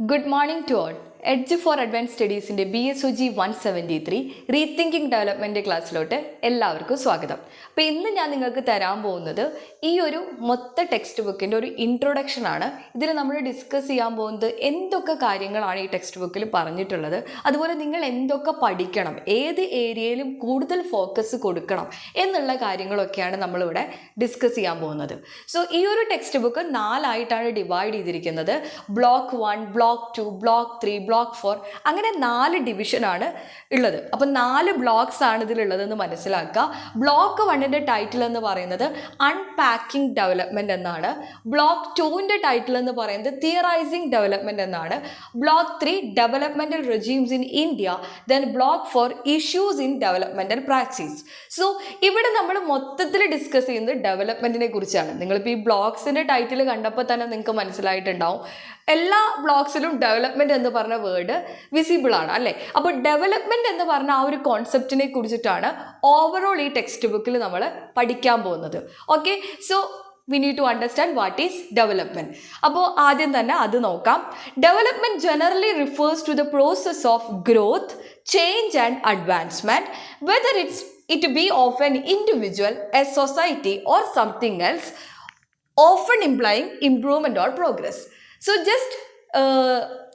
Good morning to all edge for advance സ്റ്റഡീസിന്റെ B S O G one seventy three rethinking development ക്ലാസ്സിലോട്ട് എല്ലാവർക്കും സ്വാഗതം. അപ്പോൾ ഇന്ന് ഞാൻ നിങ്ങൾക്ക് തരാൻ പോകുന്നത് ഈ ഒരു മൊത്ത ടെക്സ്റ്റ് ബുക്കിന്റെ ഒരു ഇൻട്രൊഡക്ഷൻ ആണ്. ഇതിൽ നമ്മൾ ഡിസ്കസ് ചെയ്യാൻ പോകുന്നത് എന്തൊക്കെ കാര്യങ്ങളാണ് ഈ ടെക്സ്റ്റ് ബുക്കിൽ പറഞ്ഞിട്ടുള്ളത്. അതുപോലെ നിങ്ങൾ എന്തൊക്കെ പഠിക്കണം ഏത് ഏരിയയിലും കൂടുതൽ ഫോക്കസ് കൊടുക്കണം എന്നുള്ള കാര്യങ്ങളൊക്കെയാണ് നമ്മളിവിടെ ഡിസ്കസ് ചെയ്യാൻ പോകുന്നത്. സോ ഈ ഒരു ടെക്സ്റ്റ് ബുക്ക് നാലായിട്ടാണ് ഡിവൈഡ് ചെയ്തിരിക്കുന്നത്. Block one block two block three block four അങ്ങനെ നാല് ഡിവിഷനാണ് ഉള്ളത്. അപ്പം നാല് ബ്ലോക്സ് ആണ് ഇതിലുള്ളതെന്ന് മനസ്സിലാക്കുക. ബ്ലോക്ക് വണ്ണിന്റെ ടൈറ്റിൽ എന്ന് പറയുന്നത് അൺപാക്കിംഗ് ഡെവലപ്മെന്റ് എന്നാണ്. ബ്ലോക്ക് ടുവിന്റെ ടൈറ്റിൽ എന്ന് പറയുന്നത് തിയറൈസിംഗ് ഡെവലപ്മെന്റ് എന്നാണ്. Block three developmental regimes in India then block four issues in developmental practice so ഇവിടെ നമ്മൾ മൊത്തത്തിൽ ഡിസ്കസ് ചെയ്യുന്നത് ഡെവലപ്മെന്റിനെ കുറിച്ചാണ്. നിങ്ങളിപ്പോൾ ഈ ബ്ലോക്സിന്റെ ടൈറ്റിൽ കണ്ടപ്പോൾ തന്നെ നിങ്ങൾക്ക് മനസ്സിലായിട്ടുണ്ടാവും. എല്ലാ ബ്ലോഗ്സിലും ഡെവലപ്മെന്റ് എന്ന് പറഞ്ഞ വേർഡ് വിസിബിൾ ആണ് അല്ലേ? അപ്പോൾ ഡെവലപ്മെന്റ് എന്ന് പറഞ്ഞ ആ ഒരു കോൺസെപ്റ്റിനെ കുറിച്ചിട്ടാണ് ഓവറോൾ ഈ ടെക്സ്റ്റ് ബുക്കിൽ നമ്മൾ പഠിക്കാൻ പോകുന്നത്. Okay so we need to understand what is development അപ്പോൾ ആദ്യം തന്നെ അത് നോക്കാം. Development generally refers to the process of growth change and advancement whether it's it be of an individual a society or something else often implying improvement or progress so just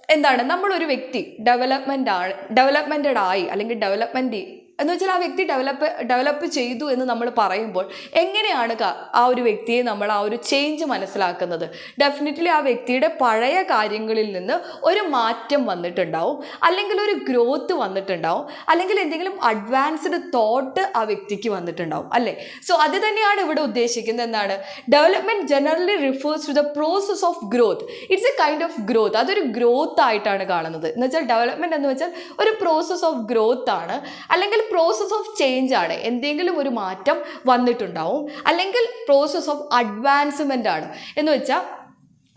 എന്താണ്? നമ്മളൊരു വ്യക്തി development ആണ് ഡെവലപ്മെന്റഡ് ആയി അല്ലെങ്കിൽ development എന്ന് വെച്ചാൽ ആ വ്യക്തി ഡെവലപ്പ് ഡെവലപ്പ് ചെയ്തു എന്ന് നമ്മൾ പറയുമ്പോൾ എങ്ങനെയാണ് ആ ഒരു വ്യക്തിയെ നമ്മൾ ആ ഒരു ചേഞ്ച് മനസ്സിലാക്കുന്നത്? ഡെഫിനറ്റ്ലി ആ വ്യക്തിയുടെ പഴയ കാര്യങ്ങളിൽ നിന്ന് ഒരു മാറ്റം വന്നിട്ടുണ്ടാവും. അല്ലെങ്കിൽ ഒരു ഗ്രോത്ത് വന്നിട്ടുണ്ടാവും. അല്ലെങ്കിൽ എന്തെങ്കിലും അഡ്വാൻസ്ഡ് തോട്ട് ആ വ്യക്തിക്ക് വന്നിട്ടുണ്ടാവും. അല്ലേ? സോ അത് തന്നെയാണ് ഇവിടെ ഉദ്ദേശിക്കുന്നത് എന്നാണ് development generally refers to the process of growth it's a kind of growth അതൊരു ഗ്രോത്ത് ആയിട്ടാണ് കാണുന്നത്. എന്ന് വെച്ചാൽ ഡെവലപ്മെന്റ് എന്ന് വെച്ചാൽ ഒരു പ്രോസസ് ഓഫ് ഗ്രോത്ത് ആണ്. അല്ലെങ്കിൽ പ്രോസസ് ഓഫ് ചേഞ്ച് ആണ്. എന്തെങ്കിലും ഒരു മാറ്റം വന്നിട്ടുണ്ടാവും. അല്ലെങ്കിൽ പ്രോസസ്സ് ഓഫ് അഡ്വാൻസ്മെന്റ് ആണ്. എന്ന് വെച്ചാൽ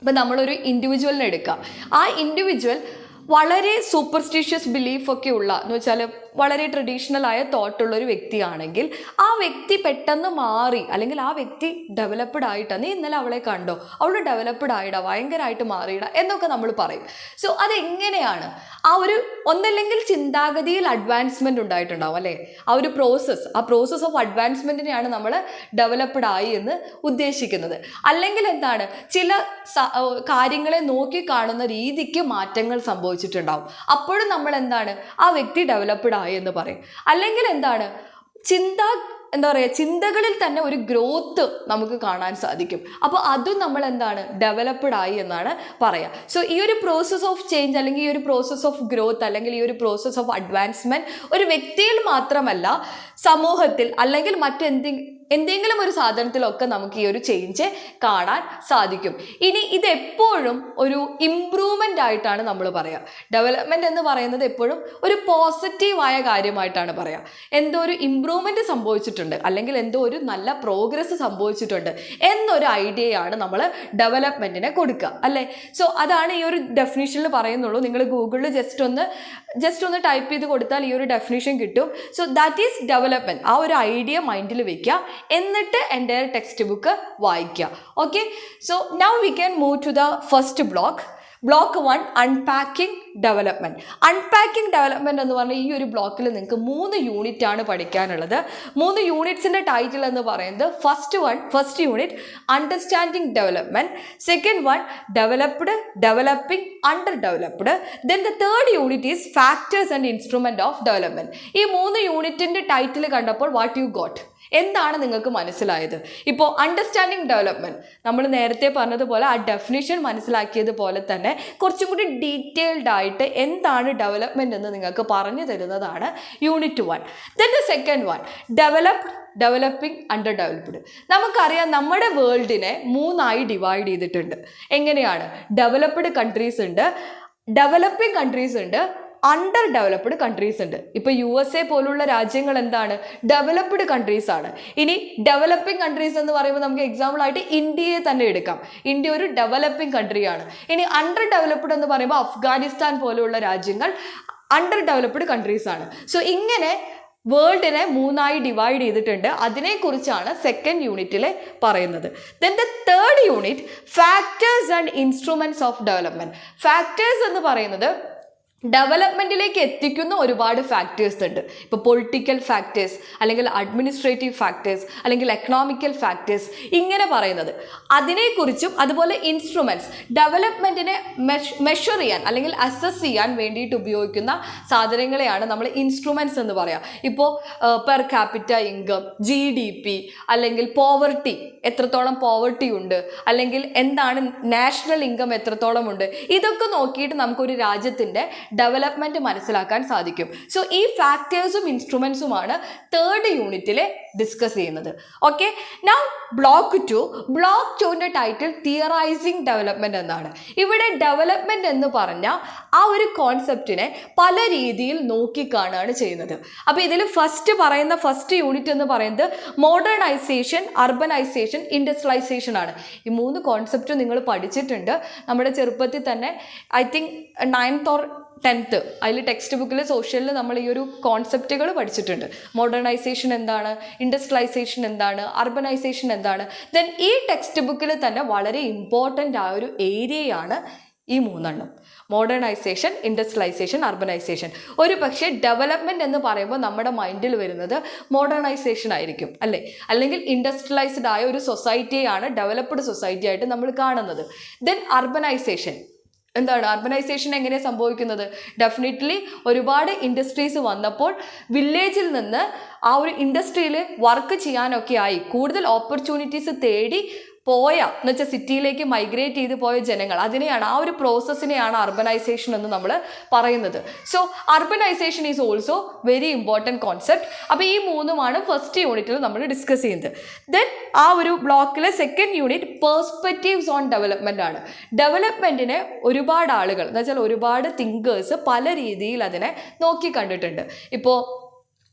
ഇപ്പം നമ്മളൊരു ഇൻഡിവിജ്വലിനെ എടുക്കാം. ആ ഇൻഡിവിജ്വൽ വളരെ സൂപ്പർസ്റ്റിഷ്യസ് ബിലീഫൊക്കെ ഉള്ള എന്ന് വെച്ചാൽ വളരെ ട്രഡീഷണൽ ആയ തോട്ടുള്ള ഒരു വ്യക്തിയാണെങ്കിൽ ആ വ്യക്തി പെട്ടെന്ന് മാറി അല്ലെങ്കിൽ ആ വ്യക്തി ഡെവലപ്ഡ് ആയിട്ടാണ് നീ ഇന്നലെ അവളെ കണ്ടോ? അവൾ ഡെവലപ്ഡ് ആയിടാ ഭയങ്കരമായിട്ട് മാറിയിടാ എന്നൊക്കെ നമ്മൾ പറയും. സോ അതെങ്ങനെയാണ്? ആ ഒരു ഒന്നല്ലെങ്കിൽ ചിന്താഗതിയിൽ അഡ്വാൻസ്മെന്റ് ഉണ്ടായിട്ടുണ്ടാവും അല്ലേ? ആ ഒരു പ്രോസസ്സ് ആ പ്രോസസ്സ് ഓഫ് അഡ്വാൻസ്മെന്റിനെയാണ് നമ്മൾ ഡെവലപ്ഡ് ആയി എന്ന് ഉദ്ദേശിക്കുന്നത്. അല്ലെങ്കിൽ എന്താണ്? ചില കാര്യങ്ങളെ നോക്കി കാണുന്ന രീതിക്ക് മാറ്റങ്ങൾ സംഭവിച്ചിട്ടുണ്ടാവും. അപ്പോഴും നമ്മൾ എന്താണ്? ആ വ്യക്തി ഡെവലപ്ഡ് എന്ന് പറയും. അല്ലെങ്കിൽ എന്താണ്? ചിന്ത എന്താ പറയുക ചിന്തകളിൽ തന്നെ ഒരു ഗ്രോത്ത് നമുക്ക് കാണാൻ സാധിക്കും. അപ്പോൾ അതും നമ്മൾ എന്താണ്? ഡെവലപ്ഡ് ആയി എന്നാണ് പറയുക സോ ഈ ഒരു പ്രോസസ്സ് ഓഫ് ചേഞ്ച് അല്ലെങ്കിൽ ഈ ഒരു പ്രോസസ്സ് ഓഫ് ഗ്രോത്ത് അല്ലെങ്കിൽ ഈ ഒരു പ്രോസസ്സ് ഓഫ് അഡ്വാൻസ്മെന്റ് ഒരു വ്യക്തിയിൽ മാത്രമല്ല സമൂഹത്തിൽ അല്ലെങ്കിൽ മറ്റെന്തെ എന്തെങ്കിലും ഒരു സാധനത്തിലൊക്കെ നമുക്ക് ഈ ഒരു ചേഞ്ച് കാണാൻ സാധിക്കും. ഇനി ഇത് എപ്പോഴും ഒരു ഇമ്പ്രൂവ്മെന്റ് ആയിട്ടാണ് നമ്മൾ പറയുക ഡെവലപ്മെന്റ് എന്ന് പറയുന്നത് എപ്പോഴും ഒരു പോസിറ്റീവായ കാര്യമായിട്ടാണ് പറയുക എന്തോ ഒരു ഇമ്പ്രൂവ്മെന്റ് സംഭവിച്ചിട്ടുണ്ട് അല്ലെങ്കിൽ എന്തോ ഒരു നല്ല പ്രോഗ്രസ് സംഭവിച്ചിട്ടുണ്ട് എന്നൊരു ഐഡിയയാണ് നമ്മൾ ഡെവലപ്മെന്റിനെ കൊടുക്കുക അല്ലേ? സോ അതാണ് ഈ ഒരു ഡെഫിനിഷനിൽ പറയുന്നുള്ളൂ. നിങ്ങൾ ഗൂഗിളിൽ ജസ്റ്റ് ഒന്ന് ജസ്റ്റ് ഒന്ന് ടൈപ്പ് ചെയ്ത് കൊടുത്താൽ ഈ ഒരു ഡെഫിനിഷൻ കിട്ടും. സോ ദാറ്റ് ഈസ് ഡെവലപ്മെന്റ് ആ ഒരു ഐഡിയ മൈൻഡിൽ വെക്കുക എന്നിട്ട് എന്റെ ടെക്സ്റ്റ് ബുക്ക് വായിക്കുക okay so now we can move to the first block block one unpacking development unpacking development എന്ന് പറഞ്ഞാൽ ഈ ഒരു ബ്ലോക്കിൽ നിങ്ങൾക്ക് മൂന്ന് യൂണിറ്റ് ആണ് പഠിക്കാനുള്ളത്. മൂന്ന് യൂണിറ്റ്സിന്റെ ടൈറ്റിൽ എന്ന് പറയുന്നത് first one first unit understanding development second one developed developing under developed then the third unit is factors and instrument of development ഈ മൂന്ന് യൂണിറ്റിന്റെ ടൈറ്റിൽ കണ്ടപ്പോൾ വാട്ട് യു ഗോട്ട് എന്താണ് നിങ്ങൾക്ക് മനസ്സിലായത്? ഇപ്പോൾ അണ്ടർസ്റ്റാൻഡിങ് ഡെവലപ്മെന്റ് നമ്മൾ നേരത്തെ പറഞ്ഞതുപോലെ ആ ഡെഫിനിഷൻ മനസ്സിലാക്കിയതുപോലെ തന്നെ കുറച്ചും കൂടി ഡീറ്റെയിൽഡ് ആയിട്ട് എന്താണ് ഡെവലപ്മെന്റ് എന്ന് നിങ്ങൾക്ക് പറഞ്ഞു തരുന്നതാണ് unit one then the second one developed developing under developed നമുക്കറിയാം നമ്മുടെ വേൾഡിനെ മൂന്നായി ഡിവൈഡ് ചെയ്തിട്ടുണ്ട്. എങ്ങനെയാണ്? ഡെവലപ്ഡ് കൺട്രീസ് ഉണ്ട് ഡെവലപ്പിംഗ് കൺട്രീസ് ഉണ്ട് അണ്ടർ ഡെവലപ്ഡ് കൺട്രീസ് ഉണ്ട്. ഇപ്പോൾ യു എസ് എ പോലുള്ള രാജ്യങ്ങൾ എന്താണ്? ഡെവലപ്ഡ് കൺട്രീസ് ആണ്. ഇനി ഡെവലപ്പിംഗ് കൺട്രീസ് എന്ന് പറയുമ്പോൾ നമുക്ക് എക്സാമ്പിൾ ആയിട്ട് ഇന്ത്യയെ തന്നെ എടുക്കാം. ഇന്ത്യ ഒരു ഡെവലപ്പിംഗ് കൺട്രി ആണ്. ഇനി അണ്ടർ ഡെവലപ്ഡ് എന്ന് പറയുമ്പോൾ അഫ്ഗാനിസ്ഥാൻ പോലെയുള്ള രാജ്യങ്ങൾ അണ്ടർ ഡെവലപ്ഡ് കൺട്രീസ് ആണ്. സോ ഇങ്ങനെ വേൾഡിനെ മൂന്നായി ഡിവൈഡ് ചെയ്തിട്ടുണ്ട്. അതിനെക്കുറിച്ചാണ് സെക്കൻഡ് യൂണിറ്റിൽ പറയുന്നത്. Then the third unit factors and instruments of development factors എന്ന് പറയുന്നത് ഡെവലപ്മെന്റിലേക്ക് എത്തിക്കുന്ന ഒരുപാട് ഫാക്ടേഴ്സ് ഉണ്ട്. ഇപ്പോൾ പൊളിറ്റിക്കൽ ഫാക്ടേഴ്സ് അല്ലെങ്കിൽ അഡ്മിനിസ്ട്രേറ്റീവ് ഫാക്ടേഴ്സ് അല്ലെങ്കിൽ എക്കണോമിക്കൽ ഫാക്ടേഴ്സ് ഇങ്ങനെ പറയുന്നത്. അതിനെക്കുറിച്ചും അതുപോലെ ഇൻസ്ട്രുമെന്റ്സ് ഡെവലപ്മെന്റിനെ മെഷർ ചെയ്യാൻ അല്ലെങ്കിൽ അസസ് ചെയ്യാൻ വേണ്ടിയിട്ട് ഉപയോഗിക്കുന്ന സാധനങ്ങളെയാണ് നമ്മൾ ഇൻസ്ട്രുമെന്റ്സ് എന്ന് പറയാം. ഇപ്പോൾ per capita income G D P അല്ലെങ്കിൽ പോവർട്ടി എത്രത്തോളം പോവർട്ടി ഉണ്ട് അല്ലെങ്കിൽ എന്താണ് നാഷണൽ ഇൻകം എത്രത്തോളം ഉണ്ട് ഇതൊക്കെ നോക്കിയിട്ട് നമുക്കൊരു രാജ്യത്തിന്റെ ഡെവലപ്മെന്റ് മനസ്സിലാക്കാൻ സാധിക്കും. സോ ഈ ഫാക്ടേഴ്സും ഇൻസ്ട്രുമെൻസുമാണ് തേർഡ് യൂണിറ്റിൽ ഡിസ്കസ് ചെയ്യുന്നത്. Okay now block two block ടുവിന്റെ ടൈറ്റിൽ തിയറൈസിങ് ഡെവലപ്മെന്റ് എന്നാണ്. ഇവിടെ ഡെവലപ്മെന്റ് എന്ന് പറഞ്ഞാൽ ആ ഒരു കോൺസെപ്റ്റിനെ പല രീതിയിൽ നോക്കിക്കാണുകയാണ് ചെയ്യുന്നത്. അപ്പോൾ ഇതിൽ ഫസ്റ്റ് പറയുന്ന ഫസ്റ്റ് യൂണിറ്റ് എന്ന് പറയുന്നത് മോഡേണൈസേഷൻ അർബനൈസേഷൻ ഇൻഡസ്ട്രിയലൈസേഷൻ ആണ്. ഈ മൂന്ന് കോൺസെപ്റ്റും നിങ്ങൾ പഠിച്ചിട്ടുണ്ട്. നമ്മുടെ ചെറുപ്പത്തിൽ തന്നെ I think ninth or tenth. അതിൽ ടെക്സ്റ്റ് ബുക്കിൽ സോഷ്യലിൽ നമ്മൾ ഈ ഒരു കോൺസെപ്റ്റുകൾ പഠിച്ചിട്ടുണ്ട്. മോഡേണൈസേഷൻ എന്താണ്? ഇൻഡസ്ട്രിയലൈസേഷൻ എന്താണ്? അർബനൈസേഷൻ എന്താണ്? ദെൻ ഈ ടെക്സ്റ്റ് ബുക്കിൽ തന്നെ വളരെ ഇമ്പോർട്ടന്റ് ആയ ഒരു ഏരിയയാണ് ഈ മൂന്നെണ്ണം. മോഡേണൈസേഷൻ ഇൻഡസ്ട്രിയലൈസേഷൻ അർബനൈസേഷൻ ഒരു പക്ഷേ ഡെവലപ്മെന്റ് എന്ന് പറയുമ്പോൾ നമ്മുടെ മൈൻഡിൽ വരുന്നത് മോഡേണൈസേഷൻ ആയിരിക്കും അല്ലേ? അല്ലെങ്കിൽ ഇൻഡസ്ട്രിയലൈസ്ഡ് ആയ ഒരു സൊസൈറ്റിയാണ് ഡെവലപ്ഡ് സൊസൈറ്റി ആയിട്ട് നമ്മൾ കാണുന്നത്. ദെൻ അർബനൈസേഷൻ എന്താണ് അർബനൈസേഷൻ എങ്ങനെ സംഭവിക്കുന്നത്? ഡെഫിനറ്റ്ലി ഒരുപാട് ഇൻഡസ്ട്രീസ് വന്നപ്പോൾ വില്ലേജിൽ നിന്ന് ആ ഒരു ഇൻഡസ്ട്രിയിൽ വർക്ക് ചെയ്യാനൊക്കെ ആയി. കൂടുതൽ ഓപ്പർച്യൂണിറ്റീസ് തേടി പോയ എന്ന് വെച്ചാൽ സിറ്റിയിലേക്ക് മൈഗ്രേറ്റ് ചെയ്ത് പോയ ജനങ്ങൾ അതിനെയാണ് ആ ഒരു പ്രോസസ്സിനെയാണ് അർബനൈസേഷൻ എന്ന് നമ്മൾ പറയുന്നത്. So urbanisation is also very important concept അപ്പോൾ ഈ മൂന്നുമാണ് ഫസ്റ്റ് യൂണിറ്റിൽ നമ്മൾ ഡിസ്കസ് ചെയ്യുന്നത്. ദെൻ ആ ഒരു ബ്ലോക്കിലെ second unit perspectives on development ആണ്. ഡെവലപ്മെന്റിനെ ഒരുപാട് ആളുകൾ എന്ന് വെച്ചാൽ ഒരുപാട് തിങ്കേഴ്സ് പല രീതിയിൽ അതിനെ നോക്കി കണ്ടിട്ടുണ്ട്. ഇപ്പോൾ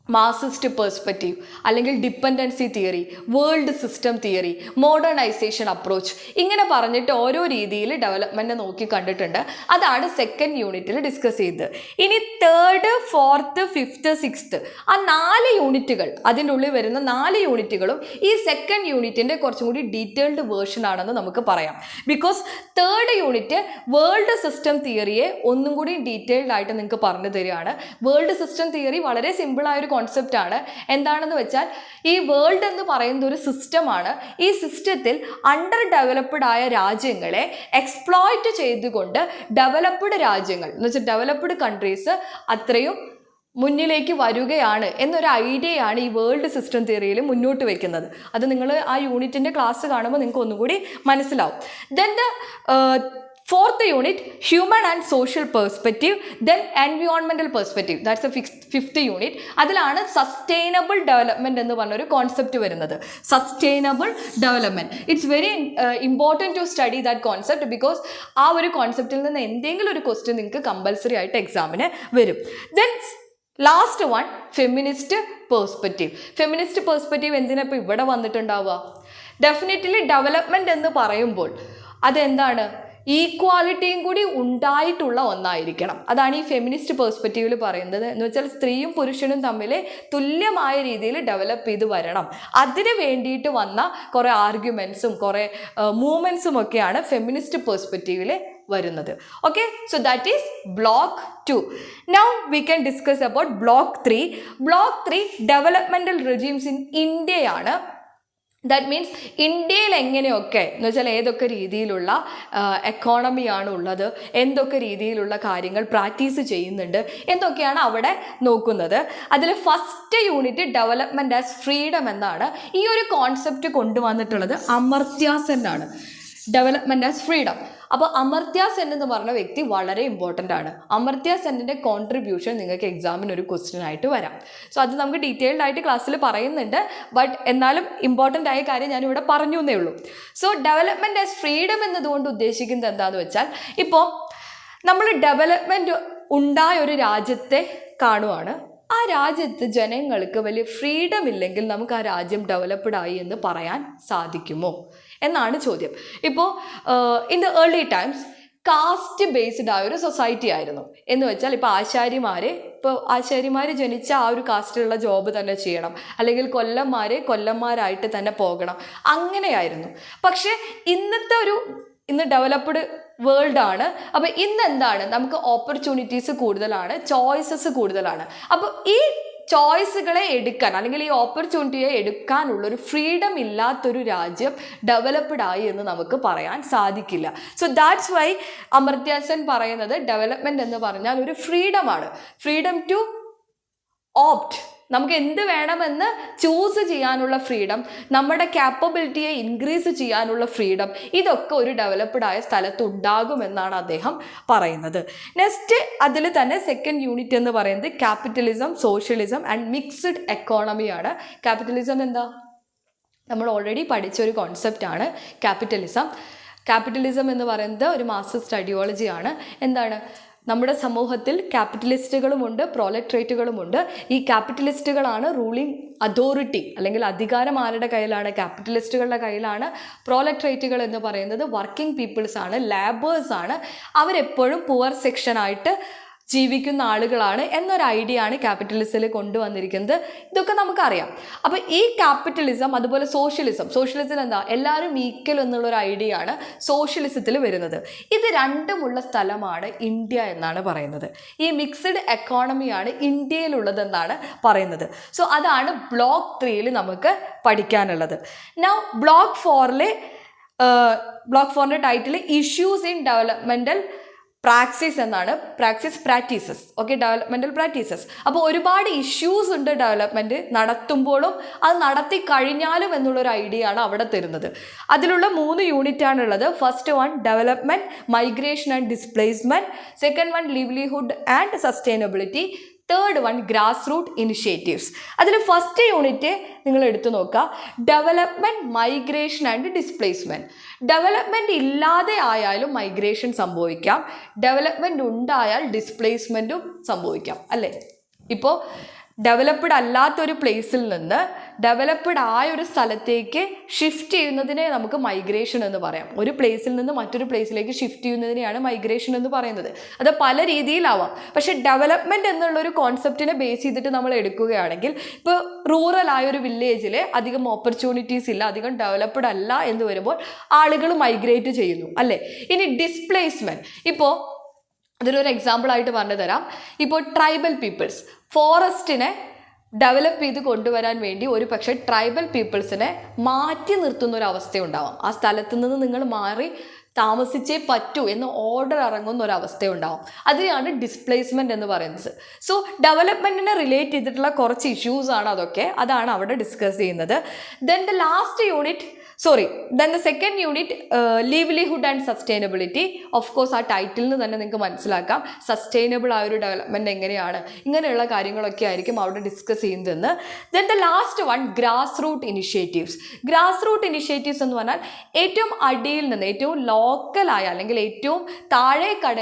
മാർസിസ്റ്റ് പേഴ്സ്പെക്റ്റീവ് അല്ലെങ്കിൽ dependency theory world system theory modernisation approach ഇങ്ങനെ പറഞ്ഞിട്ട് ഓരോ രീതിയിൽ ഡെവലപ്മെന്റ് നോക്കി കണ്ടിട്ടുണ്ട്. അതാണ് സെക്കൻഡ് യൂണിറ്റിൽ ഡിസ്കസ് ചെയ്തത്. ഇനി തേർഡ് ഫോർത്ത് ഫിഫ്ത്ത് സിക്സ്ത്ത് ആ നാല് യൂണിറ്റുകൾ അതിന്റെ ഉള്ളിൽ വരുന്ന നാല് യൂണിറ്റുകളും ഈ സെക്കൻഡ് യൂണിറ്റിന്റെ കുറച്ചും കൂടി ഡീറ്റെയിൽഡ് വേർഷൻ ആണെന്ന് നമുക്ക് പറയാം. Because third unit world system തിയറിയെ ഒന്നും കൂടി ഡീറ്റെയിൽഡ് ആയിട്ട് നിങ്ങൾക്ക് പറഞ്ഞു തരികയാണ്. വേൾഡ് സിസ്റ്റം തിയറി വളരെ സിമ്പിളായ ഒരു കോൺസെപ്റ്റ് ആണ്. എന്താണെന്ന് വെച്ചാൽ ഈ വേൾഡ് എന്ന് പറയുന്ന ഒരു സിസ്റ്റമാണ് ഈ സിസ്റ്റത്തിൽ അണ്ടർ ഡെവലപ്ഡ് ആയ രാജ്യങ്ങളെ എക്സ്പ്ലോയിറ്റ് ചെയ്തുകൊണ്ട് ഡെവലപ്ഡ് രാജ്യങ്ങൾ എന്ന് വെച്ചാൽ ഡെവലപ്ഡ് കൺട്രീസ് അത്രയും മുന്നിലേക്ക് വരികയാണ് എന്നൊരു ഐഡിയയാണ് ഈ വേൾഡ് സിസ്റ്റം തിയറിയിൽ മുന്നോട്ട് വയ്ക്കുന്നത് അത് നിങ്ങൾ ആ യൂണിറ്റിന്റെ ക്ലാസ് കാണുമ്പോൾ നിങ്ങൾക്ക് ഒന്നുകൂടി മനസ്സിലാവും. Then the fourth unit human and social perspective then എൻവിയോൺമെന്റൽ perspective that's a fix fifth unit അതിലാണ് സസ്റ്റൈനബിൾ ഡെവലപ്മെന്റ് എന്ന് പറഞ്ഞൊരു കോൺസെപ്റ്റ് വരുന്നത്. Sustainable development it's very important to study that concept because ആ ഒരു കോൺസെപ്റ്റിൽ നിന്ന് എന്തെങ്കിലും ഒരു ക്വസ്റ്റ്യൻ നിങ്ങൾക്ക് കമ്പൽസറി ആയിട്ട് എക്സാമിന് വരും. Then last one feminist perspective feminist perspective എന്തിനപ്പോൾ ഇവിടെ വന്നിട്ടുണ്ടാവുക? ഡെഫിനറ്റ്ലി ഡെവലപ്മെന്റ് എന്ന് പറയുമ്പോൾ അതെന്താണ്? ഈക്വാലിറ്റിയും കൂടി ഉണ്ടായിട്ടുള്ള ഒന്നായിരിക്കണം. അതാണ് ഈ ഫെമിനിസ്റ്റ് പേഴ്സ്പെക്റ്റീവിൽ പറയുന്നത്. എന്ന് വെച്ചാൽ സ്ത്രീയും പുരുഷനും തമ്മിൽ തുല്യമായ രീതിയിൽ ഡെവലപ്പ് ചെയ്ത് വരണം. അതിന് വേണ്ടിയിട്ട് വന്ന കുറേ ആർഗ്യുമെൻസും കുറേ മൂവ്മെൻസും ഒക്കെയാണ് ഫെമിനിസ്റ്റ് പേഴ്സ്പെക്റ്റീവിൽ വരുന്നത്. Okay so that is block two now we can discuss about block three block three developmental regimes in ഇന്ത്യയാണ് ദാറ്റ് മീൻസ് ഇന്ത്യയിൽ എങ്ങനെയൊക്കെ എന്ന് വെച്ചാൽ ഏതൊക്കെ രീതിയിലുള്ള എക്കോണമിയാണ് ഉള്ളത് എന്തൊക്കെ രീതിയിലുള്ള കാര്യങ്ങൾ പ്രാക്ടീസ് ചെയ്യുന്നുണ്ട് എന്തൊക്കെയാണ് അവിടെ നോക്കുന്നത്. അതിൽ first unit development as freedom എന്നാണ് ഈ ഒരു കോൺസെപ്റ്റ് കൊണ്ടുവന്നിട്ടുള്ളത്. അമർത്യ സെൻ ആണ്. ഡെവലപ്മെന്റ് ആസ് ഫ്രീഡം അപ്പോൾ അമർത്യ സെൻ എന്ന് പറഞ്ഞ വ്യക്തി വളരെ ഇമ്പോർട്ടന്റ് ആണ്. അമർത്യ സെന്നിന്റെ കോൺട്രിബ്യൂഷൻ നിങ്ങൾക്ക് എക്സാമിന് ഒരു ക്വസ്റ്റ്യൻ ആയിട്ട് വരാം. സോ അത് നമുക്ക് ഡീറ്റെയിൽഡ് ആയിട്ട് ക്ലാസ്സിൽ പറയുന്നുണ്ട്. ബട്ട് എന്നാലും ഇമ്പോർട്ടന്റ് ആയ കാര്യം ഞാനിവിടെ പറഞ്ഞു എന്നേ ഉള്ളൂ. സോ ഡെവലപ്മെന്റ് ആസ് ഫ്രീഡം എന്നതുകൊണ്ട് ഉദ്ദേശിക്കുന്നത് എന്താണെന്ന് വെച്ചാൽ ഇപ്പോൾ നമ്മൾ ഡെവലപ്മെന്റ് ഉണ്ടായ ഒരു രാജ്യത്തെ കാണുവാണ്. ആ രാജ്യത്ത് ജനങ്ങൾക്ക് വലിയ ഫ്രീഡം ഇല്ലെങ്കിൽ നമുക്ക് ആ രാജ്യം ഡെവലപ്ഡ് ആയി എന്ന് പറയാൻ സാധിക്കുമോ? എന്നാണ് ചോദ്യം. ഇപ്പോൾ in the early times caste based ആയ ഒരു സൊസൈറ്റി ആയിരുന്നു. എന്ന് വെച്ചാൽ ഇപ്പോൾ ആശാരിമാരെ ഇപ്പോൾ ആശാരിമാർ ജനിച്ച ആ ഒരു കാസ്റ്റിലുള്ള ജോബ് തന്നെ ചെയ്യണം. അല്ലെങ്കിൽ കൊല്ലന്മാരെ കൊല്ലന്മാരായിട്ട് തന്നെ പോകണം. അങ്ങനെയായിരുന്നു. പക്ഷേ ഇന്നത്തെ ഒരു ഇന്ന് ഡെവലപ്ഡ് ആണ്. അപ്പോൾ ഇന്ന് എന്താണ്? നമുക്ക് ഓപ്പർച്യൂണിറ്റീസ് കൂടുതലാണ് ചോയ്സസ് കൂടുതലാണ്. അപ്പോൾ ഈ ചോയ്സുകളെ എടുക്കാൻ അല്ലെങ്കിൽ ഈ ഓപ്പർച്യൂണിറ്റിയെ എടുക്കാനുള്ള ഒരു ഫ്രീഡം ഇല്ലാത്തൊരു രാജ്യം ഡെവലപ്ഡ് ആയി എന്ന് നമുക്ക് പറയാൻ സാധിക്കില്ല. സോ ദാറ്റ്സ് വൈ അമർത്യാസൻ പറയുന്നത് ഡെവലപ്മെന്റ് എന്ന് പറഞ്ഞാൽ ഒരു ഫ്രീഡമാണ് ഫ്രീഡം ടു ഓപ്റ്റ് നമുക്ക് എന്ത് വേണമെന്ന് ചൂസ് ചെയ്യാനുള്ള ഫ്രീഡം നമ്മുടെ ക്യാപ്പബിലിറ്റിയെ ഇൻക്രീസ് ചെയ്യാനുള്ള ഫ്രീഡം ഇതൊക്കെ ഒരു ഡെവലപ്ഡ് ആയ സ്ഥലത്ത് ഉണ്ടാകുമെന്നാണ് അദ്ദേഹം പറയുന്നത്. നെക്സ്റ്റ് അതിൽ തന്നെ സെക്കൻഡ് യൂണിറ്റ് എന്ന് പറയുന്നത് ക്യാപിറ്റലിസം സോഷ്യലിസം ആൻഡ് മിക്സ്ഡ് എക്കോണമിയാണ് ക്യാപിറ്റലിസം എന്താ? നമ്മൾ ഓൾറെഡി പഠിച്ച ഒരു കോൺസെപ്റ്റാണ് ക്യാപിറ്റലിസം ക്യാപിറ്റലിസം എന്ന് പറയുന്നത് ഒരു മാസ്റ്റർ സ്റ്റഡിയോളജിയാണ് എന്താണ്? നമ്മുടെ സമൂഹത്തിൽ ക്യാപിറ്റലിസ്റ്റുകളുമുണ്ട് പ്രോലക്ട്രേറ്റുകളുമുണ്ട് ഈ ക്യാപിറ്റലിസ്റ്റുകളാണ് റൂളിംഗ് അതോറിറ്റി അല്ലെങ്കിൽ അധികാരം ആരുടെ കയ്യിലാണ് ക്യാപിറ്റലിസ്റ്റുകളുടെ കയ്യിലാണ് പ്രോലക്ട്രേറ്റുകൾ എന്ന് പറയുന്നത് വർക്കിംഗ് പീപ്പിൾസ് ആണ് ലാബേഴ്സ് ആണ് അവരെപ്പോഴും പുവർ സെക്ഷനായിട്ട് ജീവിക്കുന്ന ആളുകളാണ് എന്നൊരു ഐഡിയ ആണ് ക്യാപിറ്റലിസത്തിൽ കൊണ്ടുവന്നിരിക്കുന്നത്. ഇതൊക്കെ നമുക്കറിയാം. അപ്പോൾ ഈ ക്യാപിറ്റലിസം അതുപോലെ സോഷ്യലിസം സോഷ്യലിസം എന്താ? എല്ലാവരും ഈക്വൽ എന്നുള്ളൊരു ഐഡിയ ആണ് സോഷ്യലിസത്തിൽ വരുന്നത്. ഇത് രണ്ടുമുള്ള സ്ഥലമാണ് ഇന്ത്യ എന്നാണ് പറയുന്നത്. ഈ മിക്സഡ് എക്കോണമിയാണ് ഇന്ത്യയിലുള്ളതെന്നാണ് പറയുന്നത്. സോ അതാണ് ബ്ലോക്ക് ത്രീയിൽ നമുക്ക് പഠിക്കാനുള്ളത്. നൗ ബ്ലോക്ക് ഫോറിൽ ബ്ലോക്ക് ഫോറിന്റെ title issues in developmental practice എന്നാണ്. Praxis practices. Okay developmental practices അപ്പോൾ ഒരുപാട് ഇഷ്യൂസ് ഉണ്ട് ഡെവലപ്മെന്റ് നടത്തുമ്പോഴും അത് നടത്തി കഴിഞ്ഞാലും എന്നുള്ളൊരു ഐഡിയ ആണ് അവിടെ തരുന്നത്. അതിലുള്ള മൂന്ന് യൂണിറ്റ് ഉള്ളത് first one development migration and displacement second one livelihood and sustainability third one grass root initiatives അതിൽ ഫസ്റ്റ് യൂണിറ്റ് നിങ്ങൾ എടുത്തു നോക്കുക. Development migration and displacement development ഇല്ലാതെ ആയാലും മൈഗ്രേഷൻ സംഭവിക്കാം. ഡെവലപ്മെന്റ് ഉണ്ടായാൽ ഡിസ്പ്ലേസ്മെന്റും സംഭവിക്കാം. അല്ലേ? ഇപ്പോൾ ഡെവലപ്ഡ് അല്ലാത്തൊരു പ്ലേസിൽ നിന്ന് ഡെവലപ്ഡ് ആയ ഒരു സ്ഥലത്തേക്ക് ഷിഫ്റ്റ് ചെയ്യുന്നതിനെ നമുക്ക് മൈഗ്രേഷൻ എന്ന് പറയാം. ഒരു പ്ലേസിൽ നിന്ന് മറ്റൊരു പ്ലേസിലേക്ക് ഷിഫ്റ്റ് ചെയ്യുന്നതിനെയാണ് മൈഗ്രേഷൻ എന്ന് പറയുന്നത്. അത് പല രീതിയിലാവാം. പക്ഷെ ഡെവലപ്മെന്റ് എന്നുള്ളൊരു കോൺസെപ്റ്റിനെ ബേസ് ചെയ്തിട്ട് നമ്മൾ എടുക്കുകയാണെങ്കിൽ ഇപ്പോൾ റൂറൽ ആയ ഒരു വില്ലേജിൽ അധികം ഓപ്പർച്യൂണിറ്റീസ് ഇല്ല അധികം ഡെവലപ്ഡ് അല്ല എന്ന് വരുമ്പോൾ ആളുകൾ മൈഗ്രേറ്റ് ചെയ്യുന്നു അല്ലേ? ഇനി ഡിസ്പ്ലേസ്മെന്റ് ഇപ്പോൾ അതിനൊരു എക്സാമ്പിളായിട്ട് പറഞ്ഞു തരാം ഇപ്പോൾ ട്രൈബൽ പീപ്പിൾസ് ഫോറസ്റ്റിനെ ഡെവലപ്പ് ചെയ്ത് കൊണ്ടുവരാൻ വേണ്ടി ഒരു പക്ഷേ ട്രൈബൽ പീപ്പിൾസിനെ മാറ്റി നിർത്തുന്ന ഒരു അവസ്ഥയുണ്ടാവാം ആ സ്ഥലത്ത് നിന്ന് നിങ്ങൾ മാറി താമസിച്ചേ പറ്റൂ എന്ന് ഓർഡർ ഇറങ്ങുന്ന ഒരു അവസ്ഥയുണ്ടാവും. അതിനെയാണ് ഡിസ്പ്ലേസ്മെന്റ് എന്ന് പറയുന്നത്. സോ ഡെവലപ്മെന്റിനെ റിലേറ്റ് ചെയ്തിട്ടുള്ള കുറച്ച് ഇഷ്യൂസ് ആണ് അതൊക്കെ. അതാണ് അവിടെ ഡിസ്കസ് ചെയ്യുന്നത്. Then the last unit sorry then the second unit livelihood and sustainability of course ആ ടൈറ്റിൽ നിന്ന് തന്നെ നിങ്ങൾക്ക് മനസ്സിലാക്കാം. സസ്റ്റൈനബിൾ ആ ഒരു ഡെവലപ്മെന്റ് എങ്ങനെയാണ്? ഇങ്ങനെയുള്ള കാര്യങ്ങളൊക്കെ ആയിരിക്കും അവിടെ ഡിസ്കസ് ചെയ്യുന്നതെന്ന്. Then the last one grass root initiatives grass root initiatives എന്ന് പറഞ്ഞാൽ ഏറ്റവും അടിയിൽ നിന്ന് ഏറ്റവും ലോക്കലായ അല്ലെങ്കിൽ ഏറ്റവും താഴെ കട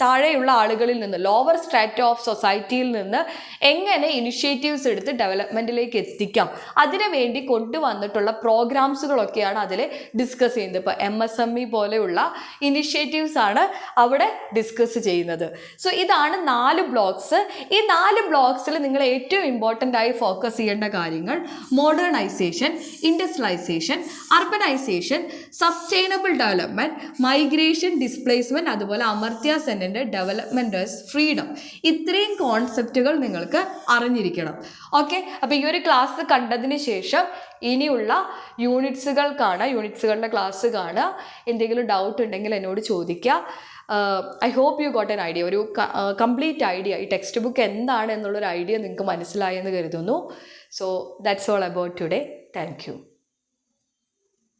താഴെയുള്ള ആളുകളിൽ നിന്ന് ലോവർ സ്ട്രാറ്റ ഓഫ് സൊസൈറ്റിയിൽ നിന്ന് എങ്ങനെ ഇനിഷ്യേറ്റീവ്സ് എടുത്ത് ഡെവലപ്മെന്റിലേക്ക് എത്തിക്കാം? അതിനുവേണ്ടി കൊണ്ടുവന്നിട്ടുള്ള പ്രോഗ്രാംസുകളൊക്കെയാണ് അതിൽ ഡിസ്കസ് ചെയ്യുന്നത്. ഇപ്പോൾ എം എസ് എം ഇ പോലെയുള്ള ഇനിഷ്യേറ്റീവ്സ് ആണ് അവിടെ ഡിസ്കസ് ചെയ്യുന്നത്. സോ ഇതാണ് നാല് ബ്ലോക്സ് ഈ നാല് ബ്ലോക്സിൽ നിങ്ങൾ ഏറ്റവും ഇമ്പോർട്ടന്റ് ആയി ഫോക്കസ് ചെയ്യേണ്ട കാര്യങ്ങൾ modernisation industrialisation urbanisation sustainable development migration displacement അതുപോലെ അമർത്യ സെന്നിന്റെ ഡെവലപ്മെന്റ് ഫ്രീഡം ഇത്രയും കോൺസെപ്റ്റുകൾ നിങ്ങൾക്ക് അറിഞ്ഞിരിക്കണം. ഓക്കെ അപ്പോൾ ഈ ഒരു ക്ലാസ് കണ്ടതിന് ശേഷം ഇനിയുള്ള യൂണിറ്റ്സുകൾ കാണുക യൂണിറ്റ്സുകളുടെ ക്ലാസ് കാണുക എന്തെങ്കിലും ഡൗട്ട് ഉണ്ടെങ്കിൽ എന്നോട് ചോദിക്കുക I hope you got an idea ഒരു കംപ്ലീറ്റ് ഐഡിയ ഈ ടെക്സ്റ്റ് ബുക്ക് എന്താണ് എന്നുള്ളൊരു ഐഡിയ നിങ്ങൾക്ക് മനസ്സിലായെന്ന് കരുതുന്നു. So that's all about today thank you